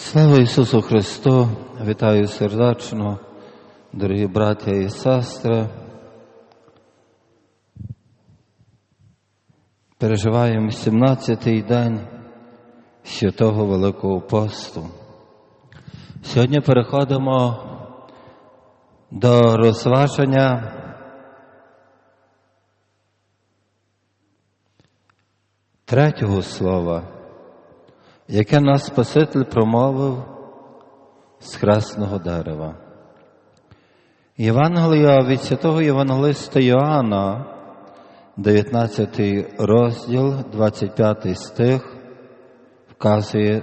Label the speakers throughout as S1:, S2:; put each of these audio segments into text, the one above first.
S1: Слава Ісусу Христу! Вітаю сердечно, дорогі браття і сестри. Переживаємо 17-й день святого Великого посту. Сьогодні переходимо до розваження третього слова, яке нас Спаситель промовив з хресного дерева. Євангелія від святого Євангелиста Йоанна, 19 розділ, 25 стих, вказує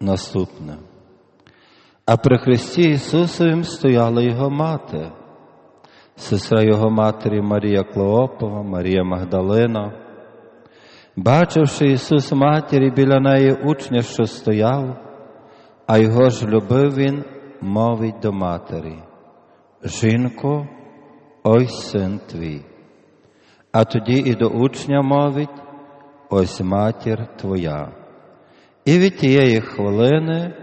S1: наступне. А при Христі Ісусовім стояла Його мати, сестра Його матері Марія Клоопова, Марія Магдалина. Бачивши Ісус матері біля неї учня, що стояв, а його ж любив він, мовить до матері. Жінко, ось син твій. А тоді і до учня мовить, ось матір твоя. І від тієї хвилини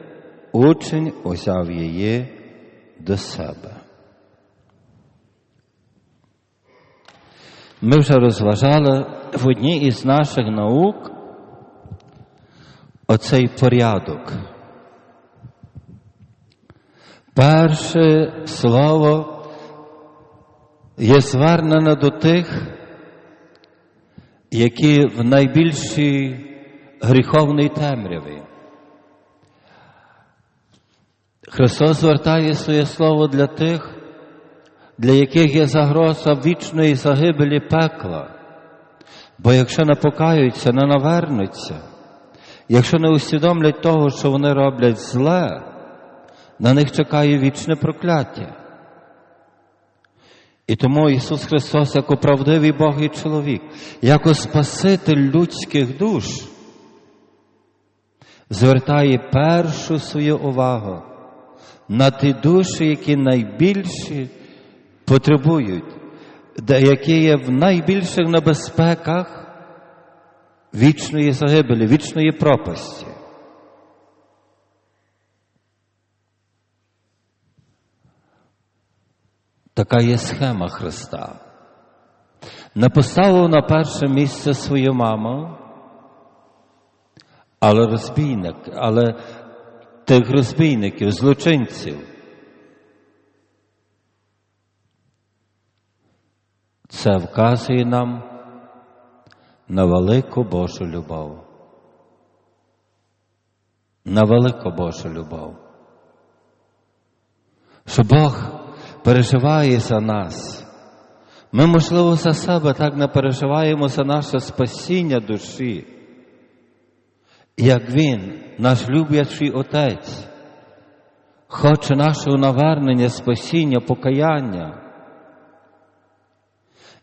S1: учень узяв її до себе. Ми вже розважали в одній із наших наук оцей порядок. Перше слово є звернене до тих, які в найбільшій гріховній темряві. Христос звертає своє слово для тих, для яких є загроза вічної загибелі пекла. Бо якщо не покаються, не навернуться, якщо не усвідомлять того, що вони роблять зле, на них чекає вічне прокляття. І тому Ісус Христос, як оправдивий Бог і чоловік, як Спаситель людських душ, звертає першу свою увагу на ті душі, які найбільші потребують, які є в найбільших небезпеках вічної загибелі, вічної пропасті. Така є схема Христа. Не поставив на перше місце свою маму, але розбійник, але тих розбійників, злочинців. Це вказує нам на велику Божу любов. На велику Божу любов. Що Бог переживає за нас. Ми, можливо, за себе так не переживаємо за наше спасіння душі, як Він, наш люблячий Отець, хоче нашого навернення, спасіння, покаяння.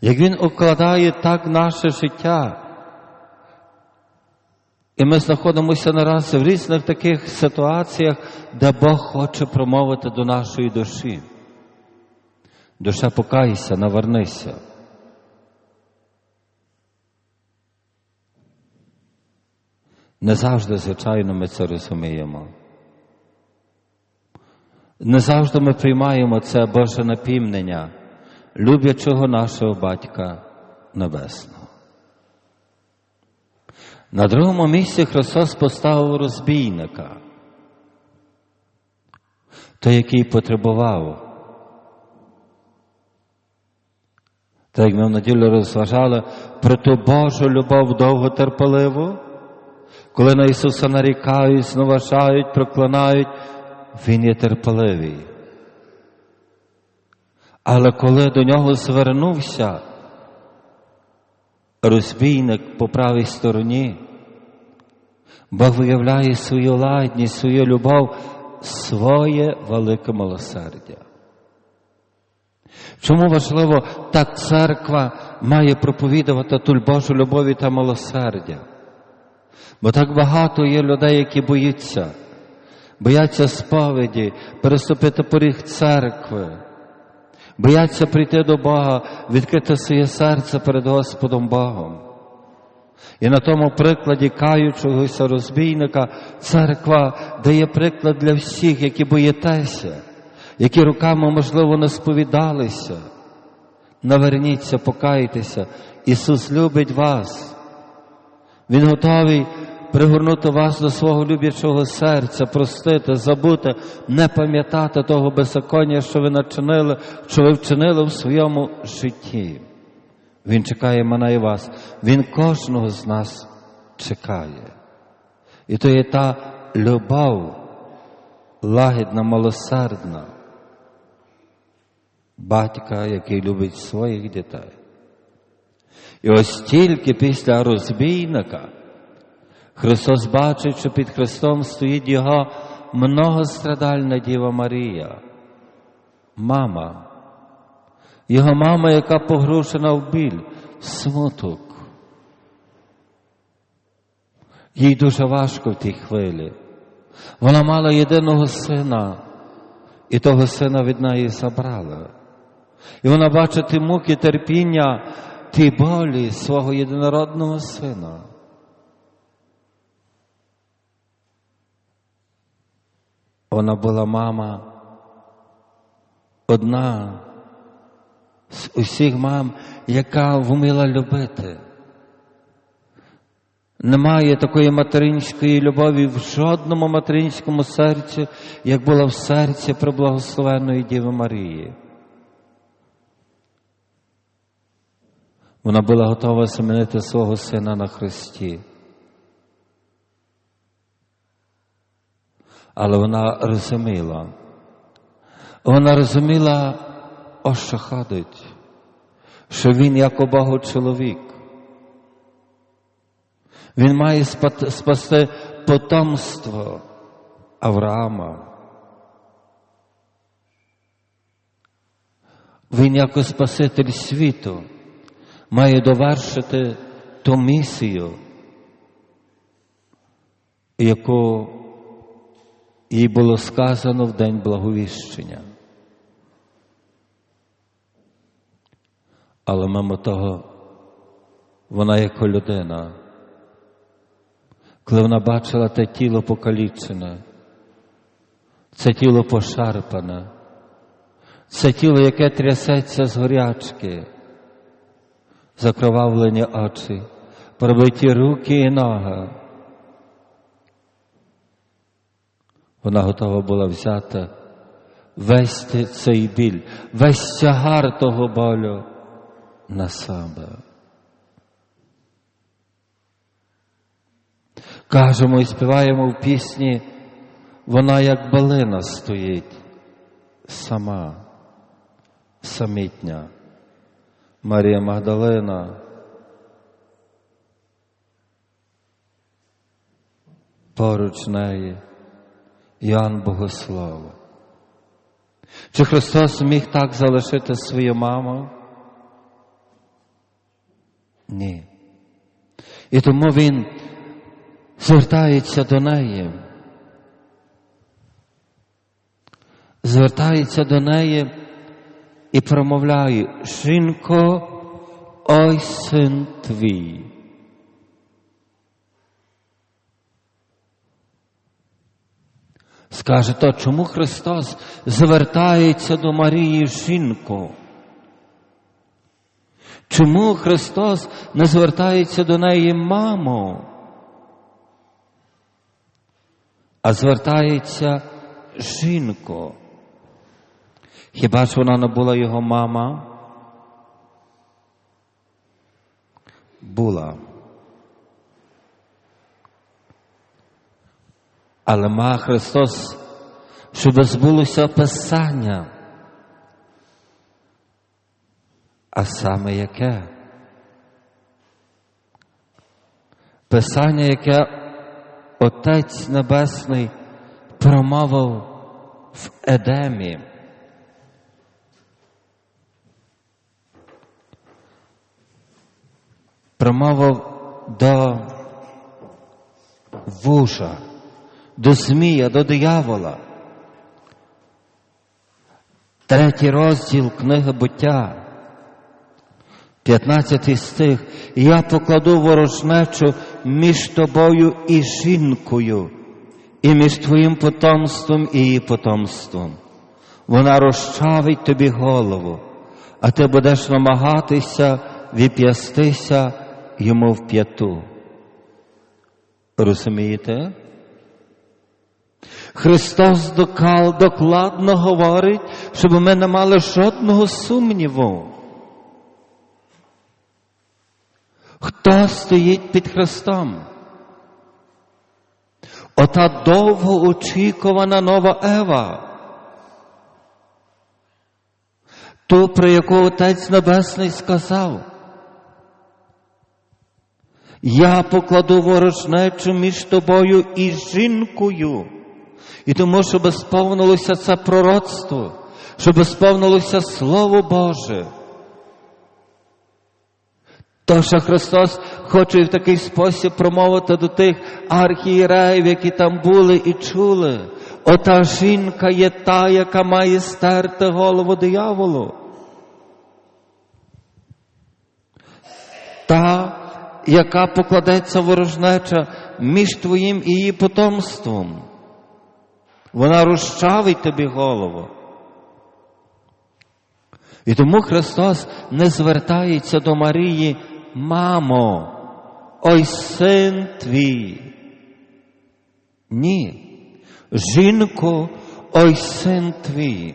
S1: Як Він укладає так наше життя, і ми знаходимося наразі в різних таких ситуаціях, де Бог хоче промовити до нашої душі. Душа покайся, навернися. Не завжди, звичайно, ми це розуміємо. Не завжди ми приймаємо це Боже напівнення, люблячого нашого Батька Небесного. На другому місці Христос поставив розбійника, той, який потребував. Так як ми в неділю розважали про ту Божу любов довготерпеливу, коли на Ісуса нарікають, зневажають, проклинають, Він є терпеливий. Але коли до нього звернувся розбійник по правій стороні, Бог виявляє свою ладність, свою любов, своє велике милосердя. Чому важливо так церква має проповідувати ту Божу любові та милосердя? Бо так багато є людей, які боються, бояться сповіді, переступити поріг церкви, бояться прийти до Бога, відкрити своє серце перед Господом Богом. І на тому прикладі каючогося розбійника церква дає приклад для всіх, які боїтеся, які руками, можливо, не сповідалися. Наверніться, покайтеся. Ісус любить вас. Він готовий пригорнути вас до свого люблячого серця, простити, забути, не пам'ятати того беззаконня, що ви начинили, що ви вчинили в своєму житті. Він чекає мене і вас. Він кожного з нас чекає. І то є та любов, лагідна, милосердна, батька, який любить своїх дітей. І ось тільки після розбійника Христос бачить, що під Христом стоїть Його многострадальна Діва Марія, мама, його мама, яка погрушена в біль, в смуток. Їй дуже важко в тій хвилі. Вона мала єдиного сина, і того сина від неї забрали. І вона бачить ті муки терпіння, ті болі свого єдинородного сина. Вона була мама одна з усіх мам, яка вміла любити. Немає такої материнської любові в жодному материнському серці, як була в серці преблагословенної Діви Марії. Вона була готова замінити свого сина на Христі. Але вона розуміла, вона розуміла, о що ходить, що він як у чоловік. Він має спасти потомство Авраама. Він як Спаситель світу має довершити ту місію, яку їй було сказано в день благовіщення. Але мимо того, вона як людина, коли вона бачила те тіло покалічене, це тіло пошарпане, це тіло, яке трясеться з горячки, закровавлені очі, пробиті руки і ноги. Вона готова була взяти весь цей біль, весь тягар того болю на себе. Кажемо і співаємо в пісні, вона як балина стоїть сама, самітня. Марія Магдалина. Поруч неї Ян Богослав. Чи Христос міг так залишити свою маму? Ні. І тому Він звертається до неї. Звертається до неї і промовляє, жінко, ой син твій. Скаже то, чому Христос звертається до Марії жінку? Чому Христос не звертається до неї мамо, а звертається жінко? Хіба ж вона не була його мама? Була. Але ма Христос, щоб збулося Писання. А саме яке? Писання, яке Отець Небесний промовив в Едемі. Промовив до вуша, до Змія, до диявола. Третій розділ книги буття. 15 стих. Я покладу ворожнечу між тобою і жінкою, і між твоїм потомством і її потомством. Вона розчавить тобі голову, а ти будеш намагатися віп'ястися йому в п'яту. Розумієте? Христос докладно говорить, щоб ми не мали жодного сумніву. Хто стоїть під Христом? Ота довго очікувана нова Ева. Ту, про яку Отець Небесний сказав. Я покладу ворожнечу між тобою і жінкою. І тому, щоб сповнилося це пророцтво, щоб сповнилося Слово Боже. То, що Христос хоче в такий спосіб промовити до тих архієреїв, які там були і чули. Ота жінка є та, яка має стерти голову дияволу. Та, яка покладеться ворожнеча між твоїм і її потомством. Вона розчавить тобі голову. І тому Христос не звертається до Марії, мамо, ой син твій. Ні. Жінко, ой син твій.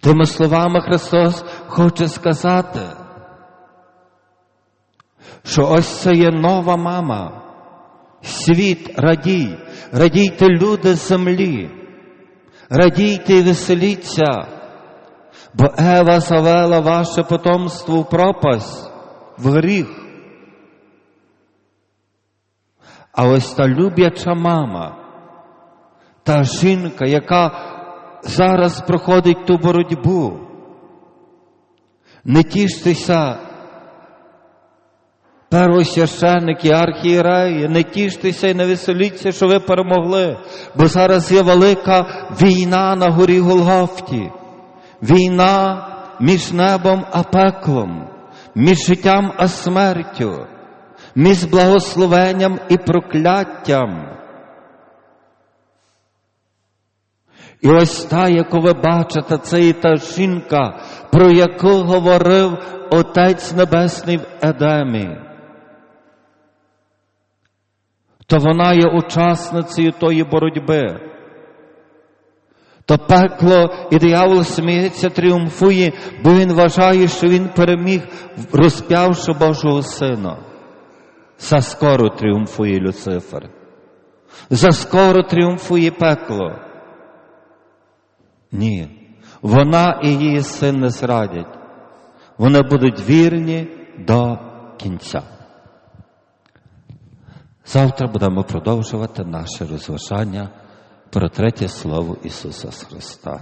S1: Тими словами Христос хоче сказати, що ось це є нова мама. Світ радій, радійте люди землі, радійте і веселіться, бо Ева завела ваше потомство в пропасть, в гріх. А ось та любяча мама, та жінка, яка зараз проходить ту боротьбу, не тіштеся первосвященники, архієреї, не тіштеся і не веселіться, що ви перемогли, бо зараз є велика війна на горі Голгофті, війна між небом а пеклом, між життям а смертю, між благословенням і прокляттям. І ось та, яку ви бачите, це і та жінка, про яку говорив Отець Небесний в Едемі. То вона є учасницею тої боротьби. То пекло і диявол сміється, тріумфує, бо він вважає, що він переміг, розп'явши Божого Сина. Заскоро тріумфує Люцифер. Заскоро тріумфує пекло. Ні, вона і її син не зрадять. Вони будуть вірні до кінця. Завтра будемо продовжувати наше розважання про третє слово Ісуса Христа.